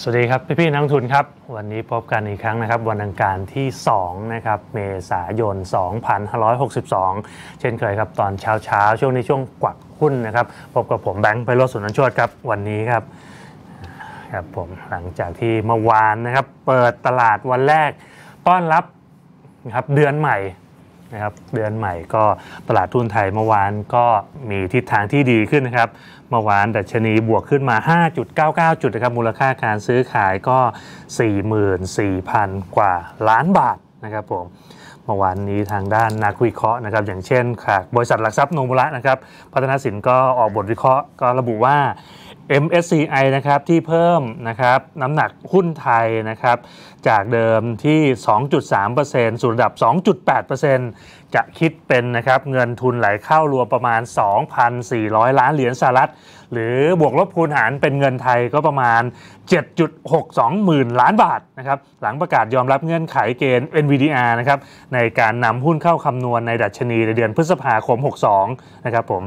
สวัสดีครับ พี่ๆนักทุนครับ วันนี้พบกันอีกครั้งนะครับ วันอังคารที่2นะครับเมษายน 2562 เช่นเคยครับ ตอนเช้าเช้าๆช่วงนี้ช่วงกวักหุ้นนะครับ พบกับผมแบงค์ไปรถสุนทรโชตครับ วันนี้ครับครับผมหลังจากที่เมื่อวานนะครับ เปิดตลาดวันแรกต้อนรับนะครับเดือนใหม่นะครับเดือนใหม่ก็ตลาดทุนไทยเมื่อวานก็มีทิศทางที่ดีขึ้นนะครับ เมื่อวานดัชนีบวกขึ้นมา 5.99 จุดนะครับมูลค่าการซื้อขายก็ 44,000 กว่าล้านบาทนะครับผมเมื่อวานนี้ทางด้านนักวิเคราะห์นะครับ อย่างเช่นค่ะบริษัทหลักทรัพย์โนมุระนะครับ พัฒนาสินก็ออกบทวิเคราะห์ก็ระบุว่า MSCI นะครับที่เพิ่มนะครับน้ำหนักหุ้นไทยนะครับ จากเดิมที่ 2.3%สู่ระดับ 2.8% จะคิดเป็นนะครับเงินทุนไหลเข้ารวมประมาณ 2,400 ล้านเหรียญสหรัฐ หรือบวกลบคูณหารเป็นเงินไทยก็ประมาณ 7.62 หมื่นล้านบาทนะครับหลังประกาศยอมรับเงื่อนไขเกณฑ์ NVDR นะครับในการนำหุ้นเข้าคำนวณในดัชนีในเดือนพฤษภาคม 62 นะครับผม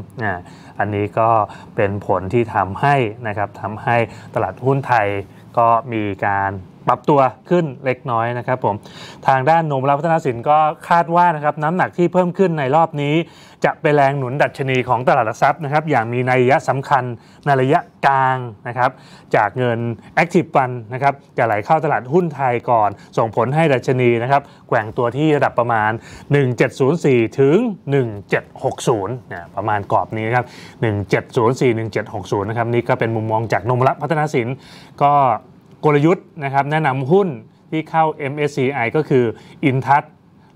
อันนี้ก็เป็นผลที่ทำให้นะครับทำให้ตลาดหุ้นไทยก็มีการ ปรับตัวขึ้นเล็กน้อยนะครับผมทางด้านโนมรับพัฒนาสินก็คาดว่านะครับน้ำหนักที่เพิ่มขึ้นในรอบนี้ จะเป็นแรงหนุนดัชนีของตลาดหลักทรัพย์นะครับอย่างมีนัยยะสำคัญในระยะกลางนะครับจากเงิน Active Fund นะครับจะไหลเข้าตลาดหุ้นไทยก่อน ส่งผลให้ดัชนีนะครับแกว่งตัวที่ระดับประมาณ 1704 ถึง 1760เนี่ยประมาณกรอบนี้นะครับ1704 1760นะครับนี่ก็เป็นมุมมองจากนมรับพัฒนาสินก็ กลยุทธ์นะครับแนะนำหุ้นที่เข้า MSCI ก็คือ Intat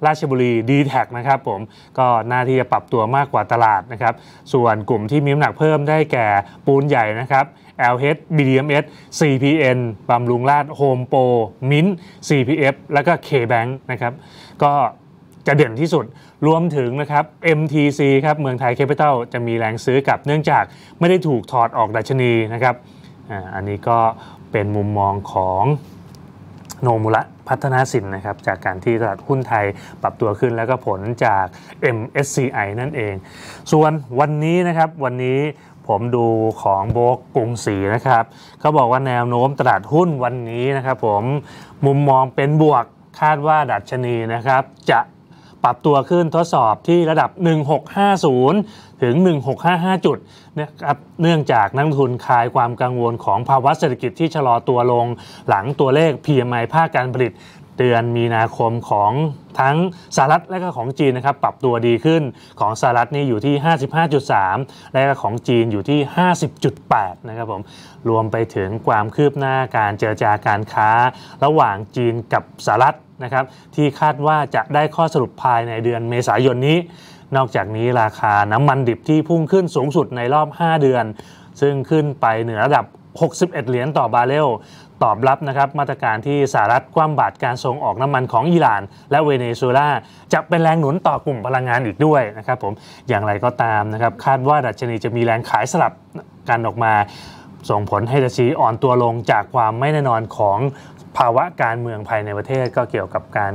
ราชบุรี d t แทนะครับผมก็หน่าที่จะปรับตัวมากกว่าตลาดนะครับ ส่วนกลุ่มที่มีน้ำหนักเพิ่มได้แก่ปูนใหญ่นะครับ LH BDMS CPN บำรุงราช Home Pro Mint CPF แล้วก็ KBank นะครับ ก็จะเด่นที่สุดรวมถึงนะครับ MTC ครับเมืองไทย Capital จะมีแรงซื้อกลับเนื่องจากไม่ได้ถูกถอดออกดัชนีนะครับอันนี้ก็ เป็นมุมมองของโนมุระพัฒนาสินนะครับจากการที่ตลาดหุ้นไทยปรับตัวขึ้นแล้วก็ผลจาก MSCI นั่นเอง ส่วนวันนี้นะครับวันนี้ผมดูของโบกกรุงศรีนะครับเขาบอกว่าแนวโน้มตลาดหุ้นวันนี้นะครับผมมุมมองเป็นบวกคาดว่าดัชนีนะครับจะ ปรับตัวขึ้นทดสอบที่ระดับ 1650 ถึง 1655 จุดนะครับเนื่องจากนักทุนคลายความกังวลของภาวะเศรษฐกิจที่ชะลอตัวลง หลังตัวเลข PMI ภาคการผลิตเดือนมีนาคมของทั้งสหรัฐและก็ของจีนนะครับปรับตัวดีขึ้นของสหรัฐนี่อยู่ที่ 55.3 และก็ของจีนอยู่ที่ 50.8 นะครับผมรวมไปถึงความคืบหน้าการเจรจาการค้าระหว่างจีนกับสหรัฐ นะครับที่คาดว่าจะได้ข้อสรุปภายในเดือนเมษายนนี้ นอกจากนี้ราคาน้ำมันดิบที่พุ่งขึ้นสูงสุดในรอบ 5 เดือน ซึ่งขึ้นไปเหนือระดับ 61 เหรียญต่อบาร์เรลตอบรับนะครับมาตรการที่สหรัฐคว่ำบาตรการส่งออกน้ำมันของอิหร่าน และเวเนซุเอลาจะเป็นแรงหนุนต่อกลุ่มพลังงานอีกด้วยนะครับผมอย่างไรก็ตามนะครับคาดว่าดัชนีจะมีแรงขายสลับกันออกมา ส่งผลให้ดัชนีอ่อนตัวลงจากความไม่แน่นอนของ ภาวะการเมืองภายในประเทศก็เกี่ยวกับการ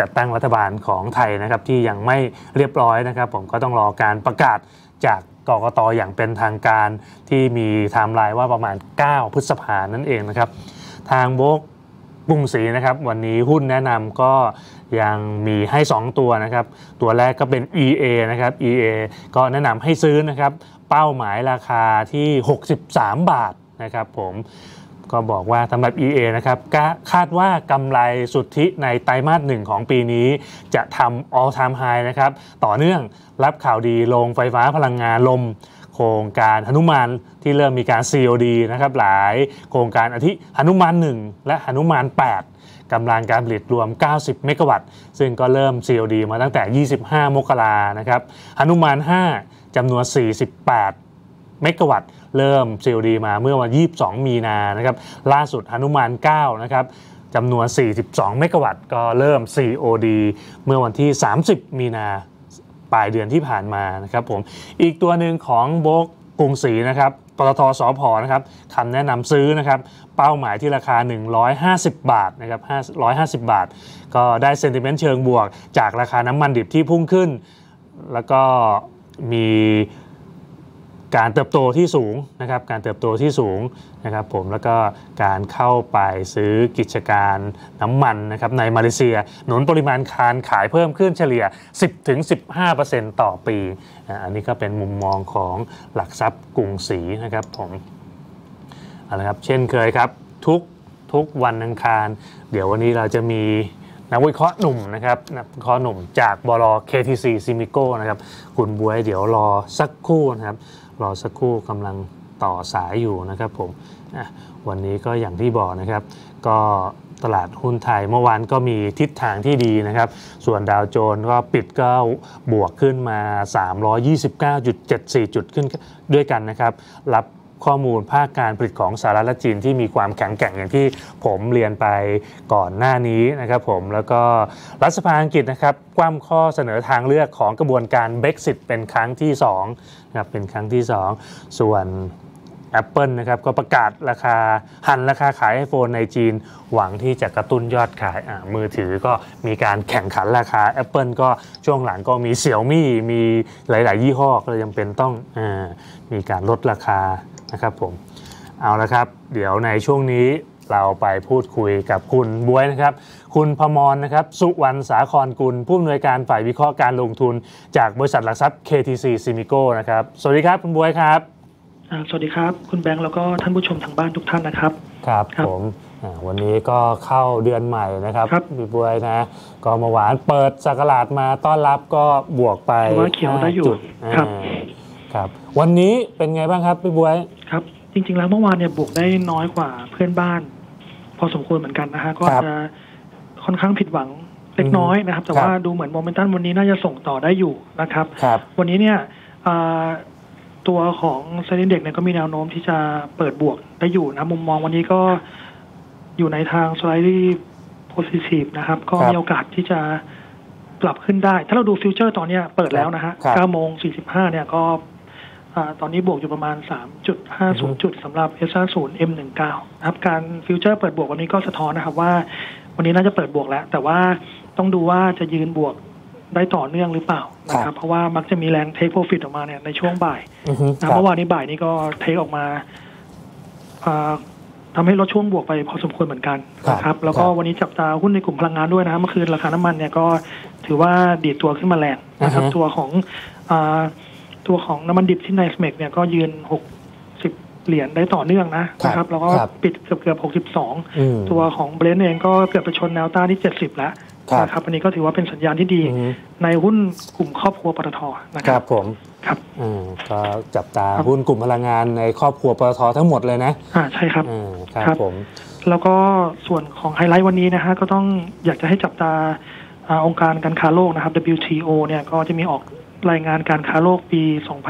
จัดตั้งรัฐบาลของไทยนะครับที่ยังไม่เรียบร้อยนะครับ ผมก็ต้องรอการประกาศจากกกตอย่างเป็นทางการที่มีไทม์ไลน์ว่าประมาณ 9 พฤษภานั่นเองนะครับ ทางโบกกรุงศรีนะครับ วันนี้หุ้นแนะนำก็ยังมีให้ 2 ตัวนะครับ ตัวแรกก็เป็น EA นะครับ EA ก็แนะนำให้ซื้อนะครับ เป้าหมายราคาที่ 63 บาทนะครับผม ก็บอกว่าสำหรับ EA นะครับคาดว่ากำไรสุทธิในไตรมาสหนึ่งของปีนี้ จะทำ all time high นะครับ ต่อเนื่องรับข่าวดีโรงไฟฟ้าพลังงานลม โครงการหนุมานที่เริ่มมีการ COD นะครับหลายโครงการอาทิหนุมาน 1 และหนุมาน 8กำลังการผลิตรวม 90 เมกะวัตต์ ซึ่งก็เริ่ม COD มาตั้งแต่ 25 มกรานะครับหนุมาน 5 จำนวน 48 เมกะวัตต์เริ่ม COD มาเมื่อวัน 22 มีนานะครับล่าสุดหนุมาน 9 นะครับจำนวน 42 เมกะวัตต์ก็เริ่ม COD เมื่อวันที่ 30 มีนาปลายเดือนที่ผ่านมานะครับผมอีกตัวหนึ่งของโบกกรุงศรีนะครับปตทสอพนะครับคำแนะนำซื้อนะครับ เป้าหมายที่ราคา 150 บาทนะครับ550 บาท ก็ได้เซนติเมนต์เชิงบวก จากราคาน้ำมันดิบที่พุ่งขึ้น แล้วก็มี การเติบโตที่สูงนะครับการเติบโตที่สูงนะครับผมแล้วก็การเข้าไปซื้อกิจการน้ำมันนะครับในมาเลเซีย หนุนปริมาณการขายเพิ่มขึ้นเฉลี่ย 10-15%ต่อปีอันนี้ก็เป็นมุมมองของหลักทรัพย์กรุงศรีนะครับผมเอาละครับเช่นเคยครับทุกทุกวันอังคาร เดี๋ยววันนี้เราจะมีนักวิเคราะห์หนุ่มนะครับนักวิเคราะห์หนุ่มจากบล KTC s i m i c o นะครับคุณบวยเดี๋ยวรอสักครู่นะครับ รอสักครู่กำลังต่อสายอยู่นะครับผมวันนี้ก็อย่างที่บอกนะครับ ก็ตลาดหุ้นไทยเมื่อวานก็มีทิศทางที่ดีนะครับ ส่วนดาวโจนส์ก็ปิดก็บวกขึ้นมา 329.74 จุดขึ้นด้วยกันนะครับ รับ ข้อมูลภาคการผลิตของสหรัฐและจีนที่มีความแข็งแกร่งอย่างที่ผมเรียนไปก่อนหน้านี้นะครับผมแล้วก็รัฐสภาอังกฤษนะครับคว่ำข้อเสนอทางเลือกของกระบวนการ Brexit เป็นครั้งที่2นะครับเป็นครั้งที่ 2 ส่วน Apple นะครับก็ประกาศราคาหันราคาขาย iPhone ในจีน หวังที่จะกระตุ้นยอดขายอะมือถือก็มีการแข่งขันราคา Apple ก็ช่วงหลังก็มีเสี่ยวมี่มีหลาย ๆ ยี่ห้อก็ยจำเป็นต้องอามีการลดราคา นะครับผมเอาละครับ เดี๋ยวในช่วงนี้เราไปพูดคุยกับคุณบวยนะครับ คุณพมรนะครับ สุวรรณสาครกุล ผู้อำนวยการฝ่ายวิเคราะห์การลงทุน จากบริษัทหลักทรัพย์ KTC s i m i c o นะครับ สวัสดีครับคุณบวยครับอ่าสวัสดีครับคุณแบงค์แล้วก็ท่านผู้ชมทางบ้านทุกท่านนะครับ ครับครับผมอ่าวันนี้ก็เข้าเดือนใหม่นะครับครับพี่บวยนะ ก็เมาหวานเปิดสักราชมาต้อนรับก็บวกไปถือว่าเขียวได้อยู่ห้าจุครับอ่า ครับ วันนี้เป็นไงบ้างครับพี่บวยครับ จริง ๆ แล้วเมื่อวานเนี่ยบวกได้น้อยกว่าเพื่อนบ้าน พอสมควรเหมือนกันนะฮะก็จะค่อนข้างผิดหวังเล็กน้อยนะครับ แต่ว่าดูเหมือนโมเมนตัมวันนี้น่าจะส่งต่อได้อยู่นะครับครับวันนี้เนี่ยอ่าตัวของเซ็นเด็กเนี่ยก็มีแนวโน้มที่จะเปิดบวกได้อยู่นะมุมมองวันนี้ก็อยู่ในทาง slightly positive นะครับ ก็ครับมีโอกาสที่จะปรับขึ้นได้ ถ้าเราดูฟิวเจอร์ตอนเนี้ยเปิดแล้วนะฮะครับ9โมง45เนี่ยก็อ่า ตอนนี้บวกอยู่ประมาณ 3.50 จุดสำหรับ S50 M19 นะครับการฟิวเจอร์เปิดบวกวันนี้ก็สะท้อนนะครับว่า วันนี้น่าจะเปิดบวกแล้ว แต่ว่าต้องดูว่าจะยืนบวกได้ต่อเนื่องหรือเปล่านะคครัรับบเพราะว่ามักจะมีแรงเทคโปรฟิตออกมาเนี่ยในช่วงบ่ายอือฮึนะครับเมื่อวานนี้บ่ายนี้ก็เทคออกมาอ่าทำให้ลดช่วงบวกไปพอสมควรเหมือนกันนะครับ แล้วก็วันนี้จับตาหุ้นในกลุ่มพลังงานด้วยนะครับเมื่อคืนราคาน้ำมันเนี่ยก็ถือว่าดีดตัวขึ้นมาแรงนะครับอือฮึตัวของอา ตัวของน้ำมันดิบที่ในสเมกเนี่ยก็ยืนหกสิบเหรียญได้ต่อเนื่องนะนะครับ แล้วก็ครับปิดเกือบเกือบหกสิบสองอืมตัวของเบรนท์เองก็เกือบไปชนแนวต้านที่เจ็ดสิบแล้วครับนะครับอันนี้ก็ถือว่าเป็นสัญญาณที่ดีอือฮึในหุ้นกลุ่มครอบครัวปตทนะคครัรับบผมครับอ่าก็จับตาครับหุ้นกลุ่มพลังงานในครอบครัวปตททั้งหมดเลยนะอ่าใช่ครับอ่าครับครับผม แล้วก็ส่วนของไฮไลท์วันนี้นะฮะก็ต้องอยากจะให้จับตาอาองค์การการค้าโลกนะครับ WTO เนี่ยก็จะมีออก รายงานการค้าโลกปี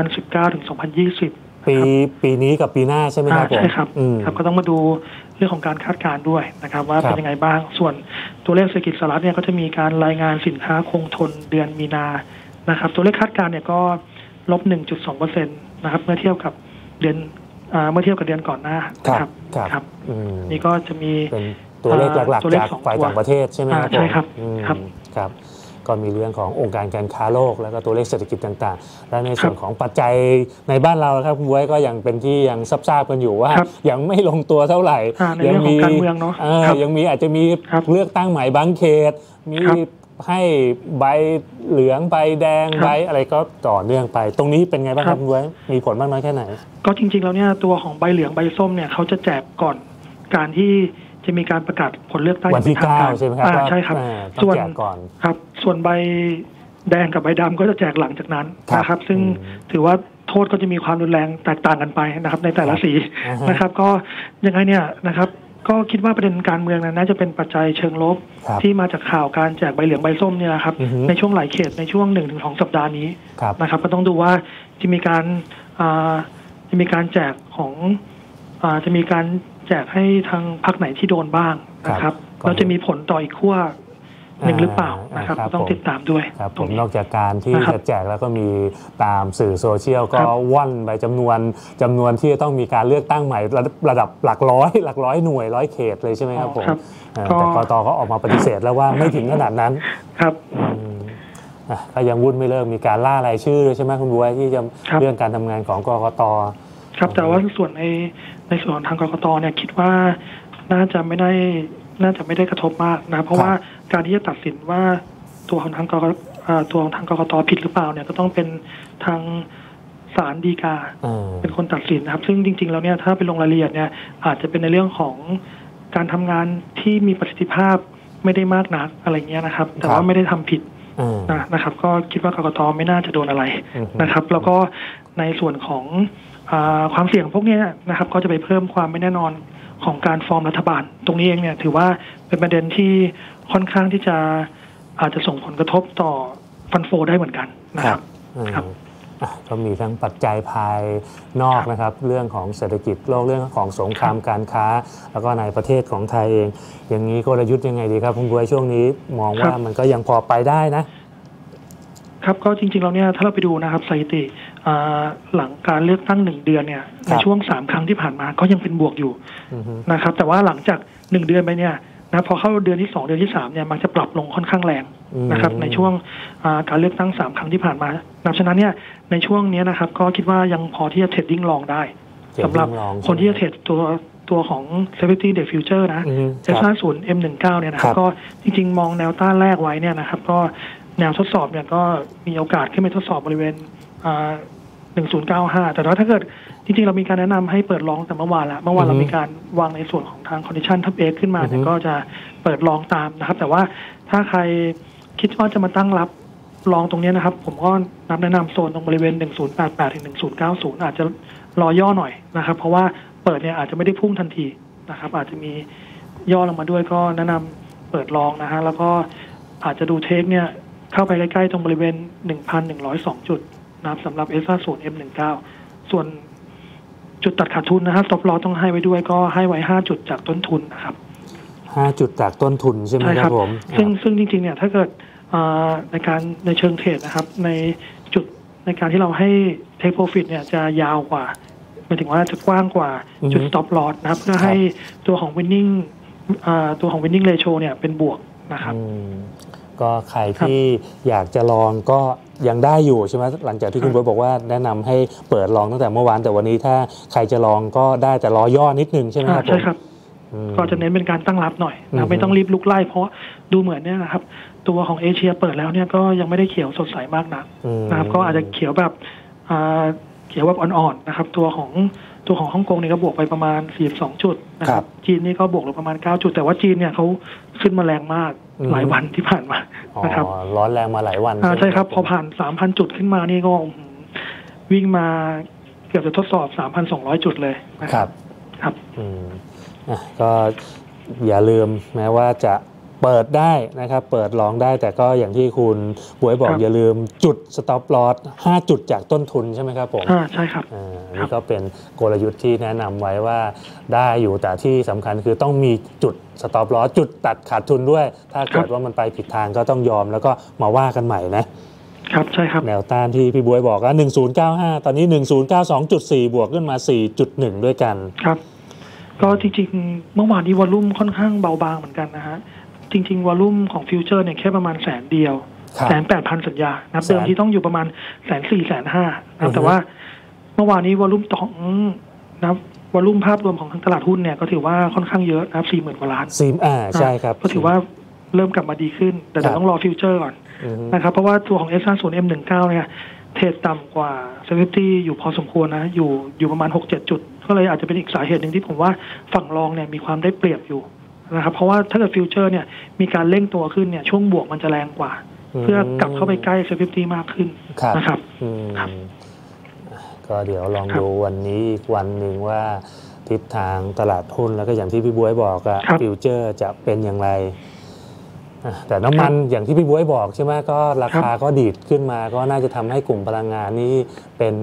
2019 ถึง 2020 ปีปีนี้กับปีหน้าใช่ไหมครับผมอ่าใช่ครับอืมครับก็ต้องมาดูเรื่องของการคาดการณ์ด้วยนะครับ ว่าครับเป็นยังไงบ้าง ส่วนตัวเลขเศรษฐกิจสหรัฐเนี่ยก็จะมีการรายงานสินค้าคงทนเดือนมีนานะครับ ตัวเลขคาดการณ์เนี่ยก็ลบ 1.2%นะครับเมื่อเทียบกับเดือนอ่าเมื่อเทียบกับเดือนก่อนหน้าครับนะครับครับอืมนี่ก็จะมีเป็นตัวเลขหลักตัวๆเลขจากสองฝ่ายตัวต่างประเทศใช่ไหมครับอ่าใช่ครับผมอืมครับครับ ก็มีเรื่องขององค์การการค้าโลก แล้วก็ตัวเลขเศรษฐกิจต่าง ๆ และในส่วนครับของปัจจัยในบ้านเราครับคุณบวยก็ยังเป็นที่ยังซับซ้าบกันอยู่ว่าครับยังไม่ลงตัวเท่าไหร่อ่าในเรื่องของการเมืองเนอะออครับยังมีอาจจะมีครับเลือกตั้งใหม่บางเขต มีครับให้ใบเหลืองใบแดงครับใบอะไรก็ต่อเนื่องไป ตรงนี้เป็นไงบ้างคครัรับบคุณบวยมีผลมากน้อยแค่ไหน ก็จริง ๆ แล้วเนี่ยตัวของใบเหลืองใบส้มเนี่ยเขาจะแจกก่อนการที่จะมีการประกาศผลเลือกตั้งวันที่อย่งป็ทงเก้าใช่ไหมครับอ่าว่าใช่ครับอ่าต้องส่วนแจกก่อนครับ ส่วนใบแดงกับใบดำก็จะแจกหลังจากนั้นครับนะครับ ซึ่งอืมถือว่าโทษก็จะมีความรุนแรงแตกต่างกันไปนะครับ ในแต่ละสีอ่าฮะนะครับ ก็ยังไงเนี่ยนะครับ ก็คิดว่าประเด็นการเมืองนั้นน่าจะเป็นปัจจัยเชิงลบครับที่มาจากข่าวการแจกใบเหลืองใบส้มเนี่ยนะครับอือฮึในช่วงหลายเขตในช่วงหนึ่งถึงสองสัปดาห์นี้ครับนะครับ ก็ต้องดูว่าจะมีการอ่าจะมีการแจกของอาจะมีการแจกให้ทางพรรคไหนที่โดนบ้างนะคครัรับบก็แล้วจะมีผลต่ออีกขั้ว หนึ่งหรือเปล่าอ่านะครับครับต้องผมติดตามด้วยครับตผรงมนี้นอกจากการที่นะครับจะแจกแล้วก็มีตามสื่อโซเชียลก็ครับว่อนไปจำนวนจำนวนที่จะต้องมีการเลือกตั้งใหม่ระดับระดับหลักร้อย หลักร้อยหน่วยร้อยเขตเลยใช่ไหมครับผมครับอ่าก็แต่กตก็ออกมาปฏิเสธแล้วว่าไม่ถึงขนาดนั้นครับอืมอะก็ยังวุ่นไม่เลิกมีการล่ารายชื่อด้วยใช่ไหมคุณบวยที่จะครับเรื่องการทำงานของกกตครับแต่ว่าส่วนในในส่วนของทางกกตเนี่ยคิดว่าน่าจะไม่ได้ น่าจะไม่ได้กระทบมากนะเพราะครับว่าการที่จะตัดสินว่าตัวของทางกกอ่าตัวของทางกกตผิดหรือเปล่าเนี่ยก็ต้องเป็นทางศาลฎีกาเออเป็นคนตัดสินนะครับ ซึ่งจริง ๆ แล้วเนี่ยถ้าไปลงรายละเอียดเนี่ยอาจจะเป็นในเรื่องของการทำงานที่มีประสิทธิภาพไม่ได้มากนักอะไรเงี้ยนะครับ แต่ว่าไม่ได้ทำผิดเออนะนะครับ ก็คิดว่ากกตไม่น่าจะโดนอะไรอือฮึนะครับ แล้วก็ในส่วนของอาความเสี่ยงพวกเนี้ยนะครับ ก็จะไปเพิ่มความไม่แน่นอน ของการฟอร์มรัฐบาล ตรงนี้เองเนี่ยถือว่าเป็นประเด็นที่ค่อนข้างที่จะอาจจะส่งผลกระทบต่อฟันโฟได้เหมือนกันนะครับเออครับอะก็มีทั้งปัจจัยภายนอกครับนะครับ เรื่องของเศรษฐกิจโลกเรื่องของสงครามการค้า แล้วก็ในประเทศของไทยเอง อย่างนี้กลยุทธ์ยังไงดีครับคุณบวยช่วงนี้มองว่ามันก็ยังพอไปได้นะครับก็จริงๆเราเนี่ยถ้าเราไปดูนะครับสถิติอ่า หลังการเลือกตั้งหนึ่งเดือนเนี่ยคในรับช่วงสามครั้งที่ผ่านมาก็ยังเป็นบวกอยู่อือฮึนะครับ แต่ว่าหลังจากหนึ่งเดือนไปเนี่ยนะพอเข้าเดือนที่สองเดือนที่สามเนี่ยมันจะปรับลงค่อนข้างแรงอืมนะครับ ในช่วงอ่าการเลือกตั้งสามครั้งที่ผ่านมาดังนั้นเนี่ยในช่วงเนี้ยนะครับ ก็คิดว่ายังพอที่จะเทรดดิ้งลองได้เดี๋ยวสำหรับลองคนที่จะเทรดตัวตัวของ Safety Day Future นะอือฮึเอสคห้ารับศูนย์เอ็มหนึ่งเก้าเนี่ยนะครัครับบก็จริง ๆ มองแนวต้านแรกไว้เนี่ยนะครับ ก็แนวทดสอบเนี่ยก็มีโอกาสขึ้นไปทดสอบบริเวณ หนึ่งศูนย์เก้าห้าแต่ว่าถ้าเกิดจริงๆ เรามีการแนะนำให้เปิดลองแต่เมื่อวานละเมื่อวานเรามีการวางในส่วนของทางคอนดิชันทับเอขึ้นมาเนี่ยก็จะเปิดลองตามนะครับ แต่ว่าถ้าใครคิดว่าจะมาตั้งรับลองตรงเนี้ยนะครับ ผมก็นับแนะนำโซนตรงบริเวณ 1088 ถึง 1090 อาจจะรอย่อหน่อยนะครับ เพราะว่าเปิดเนี่ยอาจจะไม่ได้พุ่งทันทีนะครับ อาจจะมีย่อลงมาด้วยก็แนะนำเปิดลองนะฮะแล้วก็อาจจะดูเทคเนี่ยเข้าไปใกล้ๆตรงบริเวณ 1,102 จุด นะครับสำหรับ s 5 0 M19 ส่วนจุดตัดขาดทุนนะครับ stop loss ต้องให้ไว้ด้วยก็ให้ไว้5จุดจากต้นทุนนะครับห้าจุดจากต้นทุนใช่ไหมใช่คครัรับบผมซึ่งซึ่งจริงๆเนี่ยถ้าเกิดอ่าในการในเชิงเทรดนะครับ ในจุดในการที่เราให้ take profit เนี่ยจะยาวกว่าหมายถึงว่าจะกว้างกว่าจุด stop loss นะครับเพื่อให้ตัวของ winning อ่าตัวของ winning ratio เนี่ยเป็นบวกนะครับอืม ก็ใครที่อยากจะลองก็ยังได้อยู่ใช่ไหมหลังจากที่คุณครับบวยบอกว่าแนะนำให้เปิดลองตั้งแต่เมื่อวานแต่วันนี้ถ้าใครจะลองก็ได้แต่รอย่อนิดนึงใช่ไหมครับอ่าใช่ครับอืมก็จะเน้นเป็นการตั้งรับหน่อยอืนะมไม่ต้องรีบลุกไล่เพราะดูเหมือนเนี่ยนะครับ ตัวของเอเชียเปิดแล้วเนี่ยก็ยังไม่ได้เขียวสดใสมากนักอืมนะครับ ก็อาจจะเขียวแบบอ่าเขียวแบบอ่อนๆนะครับ ตัวของตัวของฮ่องกงเนี่ยก็บวกไปประมาณ 42 จุดนะคครัรับบจีนนี่ก็บวกลงประมาณ 9 จุด แต่ว่าจีนเนี่ยเขาขึ้นมาแรงมากอืม หลายวันที่ผ่านมาอ๋อนะครับร้อนแรงมาหลายวันอ่าใช่ครับไหมพอผ่าน3,000จุดขึ้นมานี่ก็อื้อหือวิ่งมาเกือบจะทดสอบ3,200จุดเลยนะคครัรับบครับอืมอะก็อย่าลืมแม้ว่าจะ เปิดได้นะครับเปิดลองได้แต่ก็อย่างที่คุณบวยบอกครับอย่าลืมจุด stop loss 5 จุดจากต้นทุนใช่ไหมครับผมอ่าใช่ครับอ่าอันครันี่บก็เป็นกลยุทธ์ที่แนะนำไว้ว่าได้อยู่แต่ที่สำคัญคือต้องมีจุด stop loss จุดตัดขาดทุนด้วย ถ้าเกิดว่ามันไปผิดทางก็ต้องยอมแล้วก็มาว่ากันใหม่นะครับใช่ครับแนวต้านที่พี่บวยบอกว่า1095 ตอนนี้ 1092.4 บวกขึ้นมา 4.1 ด้วยกันครับ ก็จริงๆ เมื่อวานนี้วอลลุ่มค่อนข้างเบาบางเหมือนกันนะฮะ จริง ๆ วอลลุ่มของฟิวเจอร์เนี่ยแค่ประมาณแสนเดียวครับแสนแปดพันสัญญานะครับแสนเดิมที่ต้องอยู่ประมาณแสนสี่แสนห้าอือฮึแต่ว่าเมื่อวานนี้วอลลุ่มของนะครับวอลลุ่มภาพรวมของทั้งตลาดหุ้นเนี่ยก็ถือว่าค่อนข้างเยอะนะครับสี่หมื่นกว่าล้านซีมอ่าใช่ครับ ก็ถือว่าเริ่มกลับมาดีขึ้น แต่ครัเดี๋ยบวต้องรอฟิวเจอร์ก่อนอือฮึนะครับเพราะว่าตัวของ S 5 0 M 1 9เนี่ยเทรดต่ำกว่า s e 50อยู่พอสมควรนะ อยู่อยู่ประมาณ6-7จุด ก็เลยอาจจะเป็นอีกสาเหตุหนึ่งที่ผมว่าฝั่งรองเนี่ยมีความได้เปรียบอยู่ นะครับเพราะว่าถ้าเกิดฟิวเจอร์เนี่ยมีการเร่งตัวขึ้นเนี่ยช่วงบวกมันจะแรงกว่า เพื่อกลับเข้าไปใกล้ s e 50มากขึ้นครับนะครับอืมครับ ก็เดี๋ยวลองครับดูวันนี้อีกวันหนึ่งว่าทิศทางตลาดหุ้นแล้วก็อย่างที่พี่บวยบอกอะครับฟิวเจอร์จะเป็นอย่างไรอะแต่น้ำมันอย่างที่พี่บวยบอกใช่ไหมก็ราคาก็ดีดขึ้นมา ก็น่าจะทำให้กลุ่มพลังงานนี้เป็น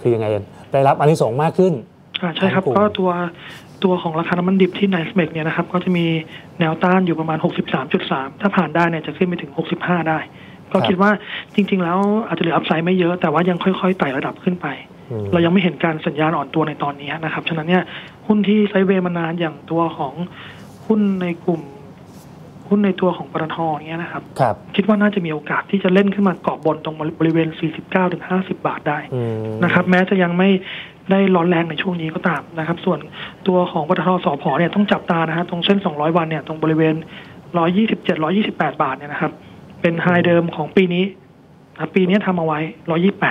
คือยังไงได้รับอานิสงส์มากขึ้นอ่าใช่ครับทั้งกลุ่มก็ตัว ตัวของราคาน้ำมันดิบที่ไนส์เมกเนี่ยนะครับก็จะมีแนวต้านอยู่ประมาณ 63.3 ถ้าผ่านได้เนี่ยจะขึ้นไปถึง 65 ได้ ก็คิดว่าจริง ๆ แล้วอาจจะเหลืออัพไซด์ไม่เยอะแต่ว่ายังค่อยๆไต่ระดับขึ้นไปอืมเรายังไม่เห็นการสัญญาณอ่อนตัวในตอนนี้นะครับ ฉะนั้นเนี่ยหุ้นที่ไซด์เวย์มานานอย่างตัวของหุ้นในกลุ่มหุ้นในตัวของปตทเนี้ยนะครับครับคิดว่าน่าจะมีโอกาสที่จะเล่นขึ้นมาเกาะบนตรงบริเวณ 49-50 บาทได้อืมนะครับ แม้จะยังไม่ ได้ร้อนแรงในช่วงนี้ก็ตามนะครับ ส่วนตัวของปตทสพเนี่ยต้องจับตานะฮะตรงเส้น 200 วันเนี่ยตรงบริเวณ 127-128 บาทเนี่ยนะครับ เป็นไฮเดิมของปีนี้นะครับปีนี้ทำเอาไว้ 128ร้อยยี่สิบแ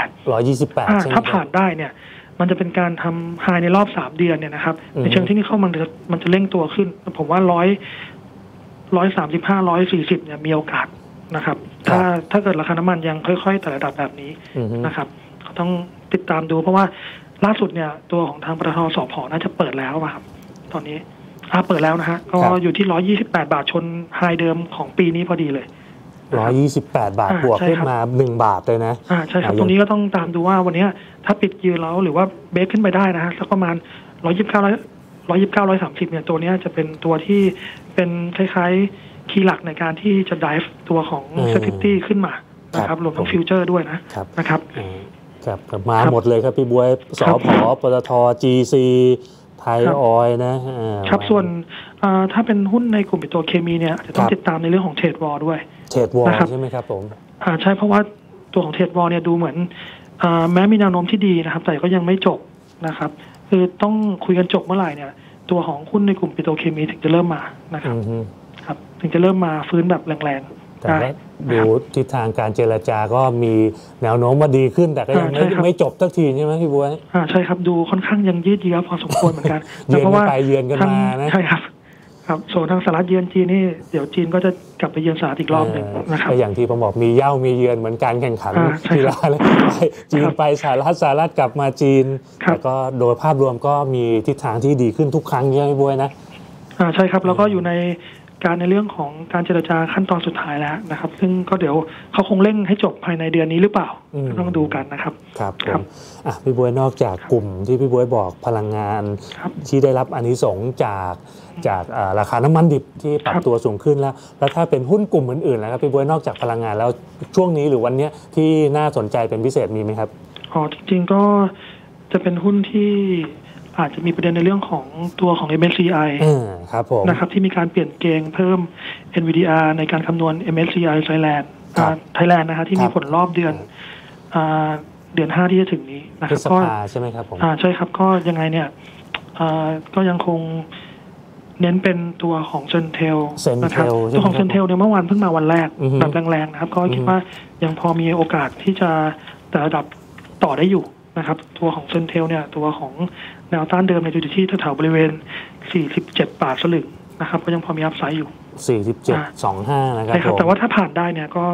ปดอ่าใช่ไหมถ้าครัผ่าบนได้เนี่ย มันจะเป็นการทำไฮในรอบสามเดือนเนี่ยนะครับอืมในเชิงเที่นี่เข้ามันจะมันจะเร่งตัวขึ้น ผมว่าร้อยร้อยสามสิบห้าร้อยสี่สิบเนี่ยมีโอกาสนะครับ ถ้าถ้าเกิดราคาน้ำมันยังค่อยๆแต่ระดับแบบนี้อือฮึนะครับก็ต้องติดตามดูเพราะว่า ล่าสุดเนี่ยตัวของทางปตทสพน่าจะเปิดแล้วอะครับตอนนี้อ่าเปิดแล้วนะฮะก็อยู่ที่ร้อยี่สิบแปดบาทชนไฮเดิมของปีนี้พอดีเลยร้อยยี่สิบแปดบาทอ่าบวกใช่ขึ้นครับมาหนึ่งบาทเลยนะอ่าใช่ครับอ่าตรงนี้ก็ต้องตามดูว่าวันเนี้ยถ้าปิดยืนแล้วหรือว่าเบรกขึ้นไปได้นะฮะสักประมาณร้อยยิบเก้าร้อยร้อยยิบเก้าร้อยสามสิบเนี่ยตัวเนี้ยจะเป็นตัวที่เป็นคล้ายๆคีย์หลักในการที่จะ drive ตัวของอืม s ซ i ตี้ขึ้นมานะคครัรับบรวมทั้งฟิวเจอร์ด้วยนะครับนะครับอ่า ครับครับมาครับหมดเลยครับพี่บวยสครับพปตท GC ไทยครับออยล์นะอ่าครับส่วนอ่าถ้าเป็นหุ้นในกลุ่มปิโตรเคมีเนี่ยอาจจะต้อคงรับติดตามในเรื่องของเทรดวอลด้วยเทรดวอลนะครับใช่ไหมครับผมอ่าใช่เพราะว่าตัวของเทรดวอลเนี่ยดูเหมือนอาแม้มีแนวโน้มที่ดีนะครับ แต่ก็ยังไม่จบนะครับ คือต้องคุยกันจบเมื่อไหร่เนี่ย ตัวของหุ้นในกลุ่มปิโตรเคมีถึงจะเริ่มมานะครับอือฮึครับ ถึงจะเริ่มมาฟื้นแบบแรงๆแต่ได้ว่า ดูทิศทางการเจรจาก็มีแนวโน้มว่าดีขึ้นแต่ก็ยังอ่าใช่ไม่ครับไม่จบสักทีใช่ไหมพี่บวยอ่าใช่ครับดูค่อนข้างยังยืดเยื้อพอสมควรเหมือนกันเยือนเพราะว่ากันไปเยือนกันทางมานะใช่ครับครับส่วนทางสหรัฐเยือนจีนนี่เดี๋ยวจีนก็จะกลับไปเยือนสหรัฐอีกรอบหนึ่งเออนะครับก็อย่างที่ผมบอกมีเย่ามีเยือนเหมือนการแข่งขันอ่าใช่กีครัฬาบเลยไปจีนครับไปสหรัฐสหรัฐกลับมาจีนครับแต่ก็โดยภาพรวมก็มีทิศทางที่ดีขึ้นทุกครั้งใช่ไหมพี่บวยนะอ่าใช่ครับแล้วก็อยู่ใน การในเรื่องของการเจรจาขั้นตอนสุดท้ายแล้วนะครับ ซึ่งก็เดี๋ยวเขาคงเร่งให้จบภายในเดือนนี้หรือเปล่าอืมก็ต้องดูกันนะครับครับผครัมบอะพี่บวยนอกจากกลุ่มที่พี่บวยบอกพลังงานครับที่ได้รับอานิสงส์จากจากอ่าราคาน้ำมันดิบที่ปรับครับตัวสูงขึ้นแล้ว แล้วถ้าเป็นหุ้นกลุ่มอื่นๆนะครับพี่บวยนอกจากพลังงานแล้วช่วงนี้หรือวันเนี้ยที่น่าสนใจเป็นพิเศษมีไหมครับอ๋อจริงๆก็จะเป็นหุ้นที่ อาจจะมีประเด็นในเรื่องของตัวของ MSCI อ่าครับผมนะครับที่มีการเปลี่ยนเกณฑ์เพิ่ม NVDR ในการคำนวณ MSCI Thailand ครับไทยแลนด์นะฮะที่มีครับผลรอบเดือนอ่าเดือนห้าที่จะถึงนี้นะพคฤรับษก็ภาใช่ไหมครับผมอ่าใช่ครับก็ยังไงเนี่ยอ่าก็ยังคงเน้นเป็นตัวของเซนเทล Centel นะครับใช่ไหมตัวของครับเซนเทลเนี่ยเมื่อวานเพิ่งมาวันแรกอือฮึแบบแรงๆนะครับ ก็คิดอือฮึว่ายังพอมีโอกาสที่จะแต่ระดับต่อได้อยู่นะครับ ตัวของเซนเทลเนี่ยตัวของ แนวต้านเดิมในยอยู่ที่แถวๆบริเวณ 47 บาทสลึงนะครับ ก็ยังพอมีอัพไซด์อยู่สี่สิบเจ็ดอ่าสองห้านะครับใช่ครับผมแต่ว่าถ้าผ่านได้เนี่ยก็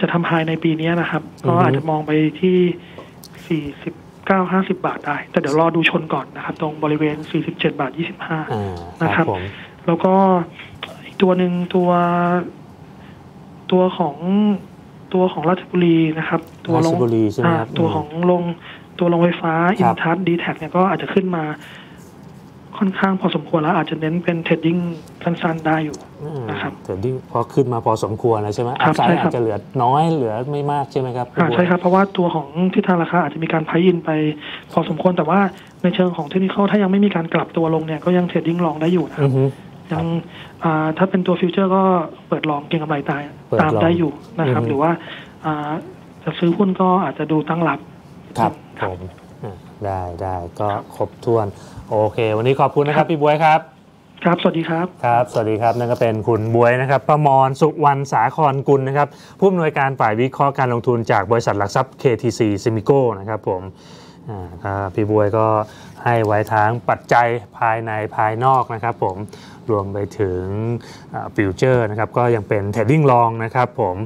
จะทำไฮในปีนี้นะครับ ก็อือฮึอาจจะมองไปที่49 50 บาทได้ แต่เดี๋ยวรอดูชนก่อนนะครับ ตรงบริเวณ 47 บาท 25อ่าคนะรับครับผมแล้วก็อีกตัวหนึ่งตัวตัวของตัวของราชบุรีนะครับ ตัวราลชงบุรีใช่ไหมอ่าครับตัวของลง ตัวลงไฟฟ้าคอิรันบทัศดีแท็เนี่ยก็อาจจะขึ้นมาค่อนข้างพอสมควรแล้วอาจจะเน้นเป็นเทรดดิ้งสั้นๆได้อยู่นะครับเทรดดิ้งพอขึ้นมาพอสมควรแล้วใช่ไหมครัอับพไซใช่ด์ครัอาบจจะเหลือน้อยเหลือไม่มากใช่ไหมครับพี่อ่าบัวใช่ครับเพราะว่าตัวของทิศทางราคาอาจจะมีการไพอินไปพอสมควรแต่ว่าในเชิงของเทคนิคถ้ายังไม่มีการกลับตัวลงเนี่ยก็ยังเทรดดิ้งลองได้อยู่นะคอืรับอฮึยังอ่าถ้าเป็นตัวฟิวเจอร์ก็เปิดลองเก็งกำไรตายเปิดลองตามได้อยู่นะครับอือฮึหรือว่าอ่าจะซื้อหุ้นก็อาจจะดูตั้งรับครับครั ผบมอะได้ได้ก็ครบถ้วน โอเค วันนี้ขอบคุณนะครับพี่บวยครับครับ สวัสดีครับ ครับ สวัสดีครับ นั่นก็เป็นคุณบวยนะครับ ประมรสุวรรณสาครกุลนะครับ ผู้อำนวยการฝ่ายวิเคราะห์การลงทุนจากบริษัทหลักทรัพย์ KTC s i m i c o นะครับผมอ่าก็พี่บวยก็ให้ไว้ทั้งปัจจัยภายในภายนอกนะครับผม รวมไปถึงฟิวเจอร์นะครับก็ยังเป็นเทรดดิ้งลองนะครับผม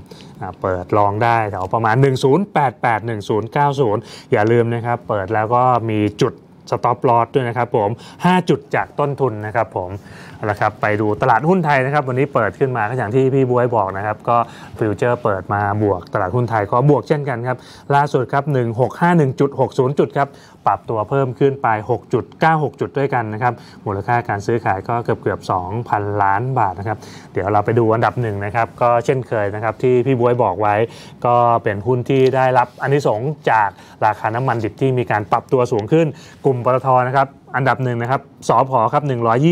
เปิดลองได้แถวประมาณ 1088 1090 อย่าลืมนะครับ เปิดแล้วก็มีจุดสต็อปลอสด้วยนะครับผม 5 จุดจากต้นทุนนะครับผม เอาละครับไปดูตลาดหุ้นไทยนะครับวันนี้เปิดขึ้นมาก็อย่างที่พี่บวยบอกนะครับก็ฟิวเจอร์เปิดมาบวกตลาดหุ้นไทยก็บวกเช่นกันครับล่าสุดครับ1651.60 จุดครับปรับตัวเพิ่มขึ้นไป 6.96 จุดด้วยกันนะครับมูลค่าการซื้อขายก็เกือบเกือบ2,000 ล้านบาทนะครับเดี๋ยวเราไปดูอันดับหนึ่งนะครับก็เช่นเคยนะครับที่พี่บวยบอกไว้ ก็เป็นหุ้นที่ได้รับอนิสงจากราคาน้ำมันดิบที่มีการปรับตัวสูงขึ้นกลุ่มปตทนะครับ อันดับหนึ่งนะครับสอพอครับ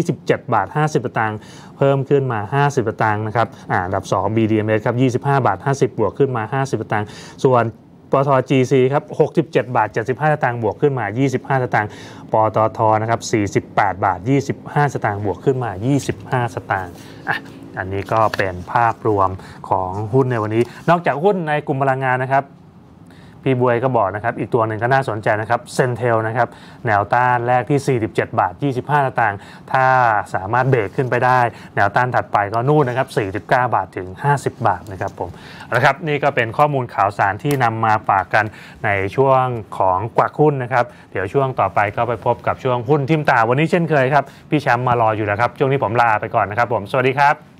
127 บาท 50สตางค์เพิ่มขึ้นมา 50สตางค์นะครับอ่าอันดับ 2 BDMs ครับ 25 บาท 50 บวกขึ้นมา 50สตางค์ส่วนปตท GC ครับ 67 บาท 75สตางค์บวกขึ้นมา 25 สตางค์ปตทนะครับ 48 บาท 25 สตางค์บวกขึ้นมา 25 สตางค์อะอันนี้ก็เป็นภาพรวมของหุ้นในวันนี้ นอกจากหุ้นในกลุ่มพลังงานนะครับ พี่บวยก็บอกนะครับ อีกตัวหนึ่งก็น่าสนใจนะครับเซนเทลนะครับ แนวต้านแรกที่ 47 บาท 25สตางค์ถ้าสามารถเบรกขึ้นไปได้ แนวต้านถัดไปก็นู่นนะครับ 49 บาทถึง 50 บาทนะครับผมเอาละครับนี่ก็เป็นข้อมูลข่าวสารที่นำมาฝากกันในช่วงของกวักหุ้นนะครับ เดี๋ยวช่วงต่อไปก็ไปพบกับช่วงหุ้นทิมตาวันนี้เช่นเคยครับ พี่แชมป์มารออยู่แล้วครับ ช่วงนี้ผมลาไปก่อนนะครับผม สวัสดีครับ